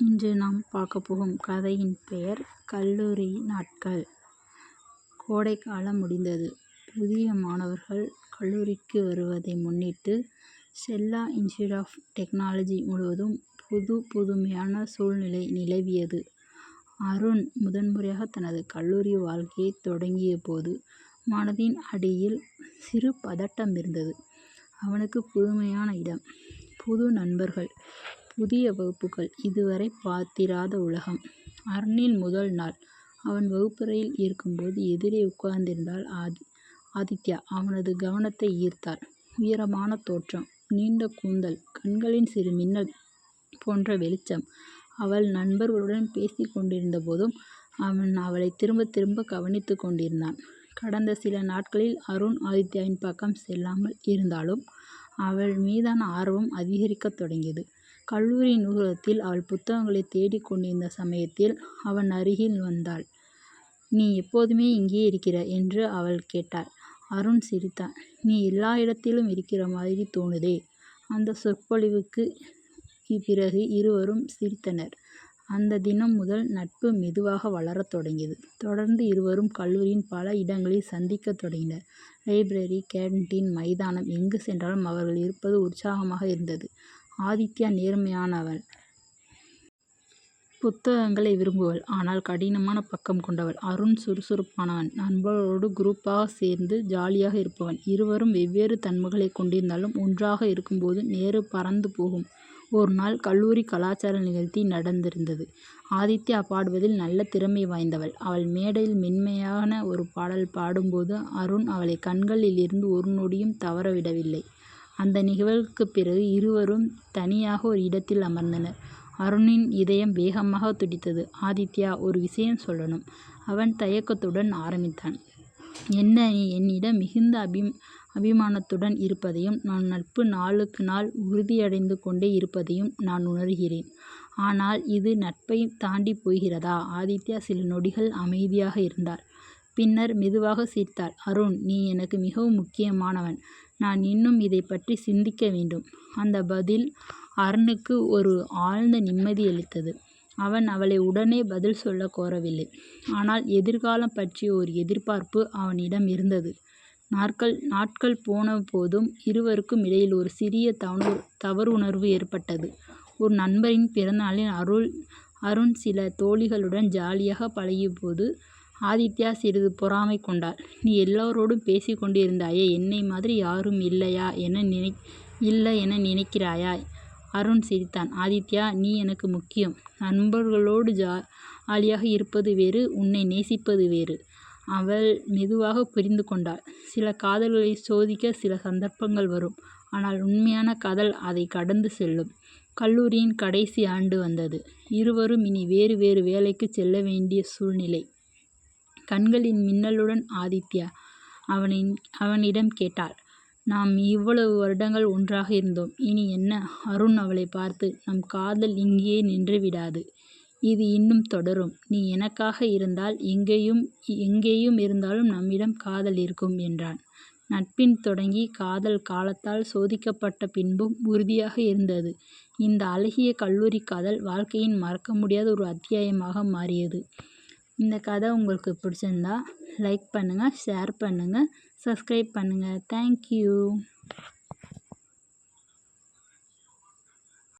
இன்று நாம் பார்க்க போகும் கதையின் பெயர் கல்லூரி நாட்கள் கோடைக்காலம் முடிந்தது. புதிய மாணவர்கள் கல்லூரிக்கு வருவதை முன்னிட்டு செல்லா இன்ஸ்டியூட் ஆஃப் டெக்னாலஜி முழுவதும் புது புதுமையான சூழ்நிலை நிலவியது. அருண் முதன்முறையாக தனது கல்லூரி வாழ்க்கையைத் தொடங்கியபோது மனதின் அடியில் சிறு பதட்டம் இருந்தது. அவனுக்கு புதுமையான இடம், புது நண்பர்கள், புதிய வகுப்புகள், இதுவரை பார்த்திராத உலகம். அருணின் முதல் நாள். அவன் வகுப்பறையில் இருக்கும்போது எதிரே உட்கார்ந்திருந்தாள் ஆதித்யா. அவனது கவனத்தை ஈர்த்தாள். உயரமான தோற்றம், நீண்ட கூந்தல், கண்களில் சிறு மின்னல் போன்ற வெளிச்சம். அவள் நண்பர்களுடன் பேசிக் கொண்டிருந்தபோதும் அவன் அவளைத் திரும்பத் திரும்ப கவனித்துக் கொண்டிருந்தான். கடந்த சில நாட்களில் அருண் ஆதித்யாவின் பக்கம் செல்லாமல் இருந்தாலும் அவள் மீதான ஆர்வம் அதிகரிக்கத் தொடங்கியது. கல்லூரி நூலகத்தில் அவள் புத்தகங்களைத் தேடிக் கொண்டிருந்த சமயத்தில் அவன் அருகில் வந்தாள். நீ எப்போதுமே இங்கேயே இருக்கிற? என்று அவள் கேட்டாள். அருண் சிரித்தான். நீ எல்லா இடத்திலும் இருக்கிற மாதிரி தோணுதே. அந்தச் சொற்பொழிவுக்குப் பிறகு இருவரும் சிரித்தனர். அந்த தினம் முதல் நட்பு மெதுவாக வளரத் தொடங்கியது. தொடர்ந்து இருவரும் கல்லூரியின் பல இடங்களில் சந்திக்கத் தொடங்கினர். லைப்ரரி, கேன்டீன், மைதானம் எங்கு சென்றாலும் அவர்கள் இருப்பது உற்சாகமாக இருந்தது. ஆதித்யா நேர்மையானவள். புத்தகங்களை விரும்புபவள். ஆனால் கடினமான பக்கம் கொண்டவள். அருண் சுறுசுறுப்பானவன். நண்பர்களோடு குரூப்பாக சேர்ந்து ஜாலியாக இருப்பவன். இருவரும் வெவ்வேறு தன்மைகளைக் கொண்டிருந்தாலும் ஒன்றாக இருக்கும்போது நேரு பறந்து போகும். ஒரு நாள் கல்லூரி கலாசார நிகழ்ச்சி நடந்திருந்தது. ஆதித்யா பாடுவதில் நல்ல திறமை வாய்ந்தவள். அவள் மேடையில் மென்மையான ஒரு பாடல் பாடும்போது அருண் அவளை கண்களில் இருந்து ஒரு நொடியும் தவற விடவில்லை. அந்த நிகழ்வுக்குப் பிறகு இருவரும் தனியாக ஒரு இடத்தில் அமர்ந்தனர். அருணின் இதயம் வேகமாகத் துடித்தது. ஆதித்யா ஒரு விஷயம் சொல்லணும். அவன் தயக்கத்துடன் ஆரம்பித்தான். என்ன? நீ என்னிடம் மிகுந்த அபிமானத்துடன் இருப்பதையும் நம் நட்பு நாளுக்கு நாள் உறுதியடைந்து கொண்டே இருப்பதையும் நான் உணர்கிறேன். ஆனால் இது நட்பைத் தாண்டிப் போகிறதா? ஆதித்யா சில நொடிகள் அமைதியாக இருந்தார் பின்னர் மெதுவாக சிரித்தாள். அருண் நீ எனக்கு மிகவும் முக்கியமானவன். நான் இன்னும் இதைப்பற்றி சிந்திக்க வேண்டும். அந்த பதில் அருணுக்கு ஒரு ஆழ்ந்த நிம்மதியளித்தது. அவன் அவளை உடனே பதில் சொல்லக் கோரவில்லை. ஆனால் எதிர்காலம் பற்றிய ஒரு எதிர்பார்ப்பு அவனிடம் இருந்தது. நாட்கள் போனபோதும் இருவருக்கும் இடையில் ஒரு சிறிய தவறுணர்வு ஏற்பட்டது. ஒரு நண்பரின் பிறந்தநாளில் அருண் சில தோழிகளுடன் ஜாலியாக பழகியபோது ஆதித்யா சிறிது பொறாமை கொண்டாள். நீ எல்லாரோடும் பேசிக் கொண்டிருந்தாயே என்னை மாதிரி யாரும் இல்லையா என இல்லை என நினைக்கிறாயா? அருண் சிரித்தான். ஆதித்யா நீ எனக்கு முக்கியம். நண்பர்களோடு ஜாலியாக இருப்பது வேறு உன்னை நேசிப்பது வேறு. அவள் மெதுவாகப் புரிந்து கொண்டாள். சில காதல்களைச் சோதிக்க சில சந்தர்ப்பங்கள் வரும். ஆனால் உண்மையான காதல் அதைக் கடந்து செல்லும். கல்லூரியின் கடைசி ஆண்டு வந்தது. இருவரும் இனி வேறு வேறு வேலைக்குச் செல்ல வேண்டிய சூழ்நிலை. கண்களின் மின்னலுடன் ஆதித்யா அவனின் அவனிடம் கேட்டாள். நாம் இவ்வளவு வருடங்கள் ஒன்றாக இருந்தோம். இனி என்ன? அருண் அவளைப் பார்த்து நம் காதல் இங்கேயே நின்றுவிடாது. இது இன்னும் தொடரும். நீ எனக்காக இருந்தால் எங்கேயும் எங்கேயும் இருந்தாலும் நம்மிடம் காதல் இருக்கும் என்றான். நட்பின் தொடங்கி காதல் காலத்தால் சோதிக்கப்பட்ட பின்பும் உறுதியாக இருந்தது. இந்த அழகிய கல்லூரி காதல் வாழ்க்கையின் மறக்க முடியாத ஒரு அத்தியாயமாக மாறியது. இந்த கதை உங்களுக்கு பிடிச்சிருந்தா லைக் பண்ணுங்கள் ஷேர் பண்ணுங்கள் சப்ஸ்கிரைப் பண்ணுங்கள் தேங்க் யூ